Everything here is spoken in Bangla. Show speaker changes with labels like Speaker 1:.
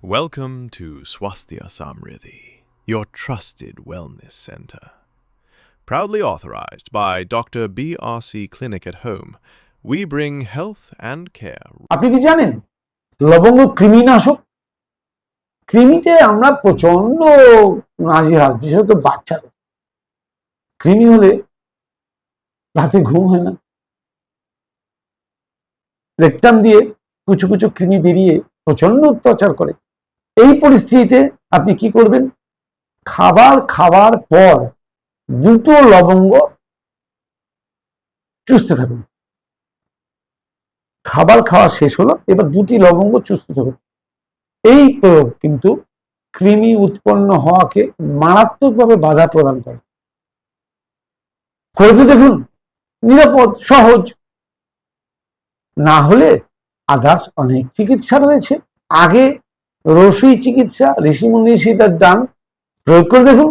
Speaker 1: Welcome to Swasthya Samriddhi, your trusted wellness center. Proudly authorized by Dr. BRC Clinic at Home, we bring health and care
Speaker 2: আপনি কি জানেন লবঙ্গ কৃমিনাশক কৃমিতে আমরা প্রচন্ড নাজিহাল বিশেষত বাচ্চাদের কৃমি হলে রাতে ঘুম হয় না রেকটাম দিয়ে কুচু কুচু কৃমি বেরিয়ে প্রচন্ড অত্যাচার করে এই পরিস্থিতিতে আপনি কি করবেন? খাবার খাওয়ার পর দুটো লবঙ্গ চুষতে থাকুন। খাবার খাওয়া শেষ হলো, এবার দুটি লবঙ্গ চুষতে থাকুন। এই প্রয়োগ কিন্তু কৃমি উৎপন্ন হওয়াকে মারাত্মকভাবে বাধা প্রদান করে। করে তো দেখুন, নিরাপদ, সহজ। না হলে আদার্স অনেক চিকিৎসা রয়েছে। আগে রসুই চিকিৎসা ঋষিমুনি সীতার দান প্রয়োগ করে দেখুন।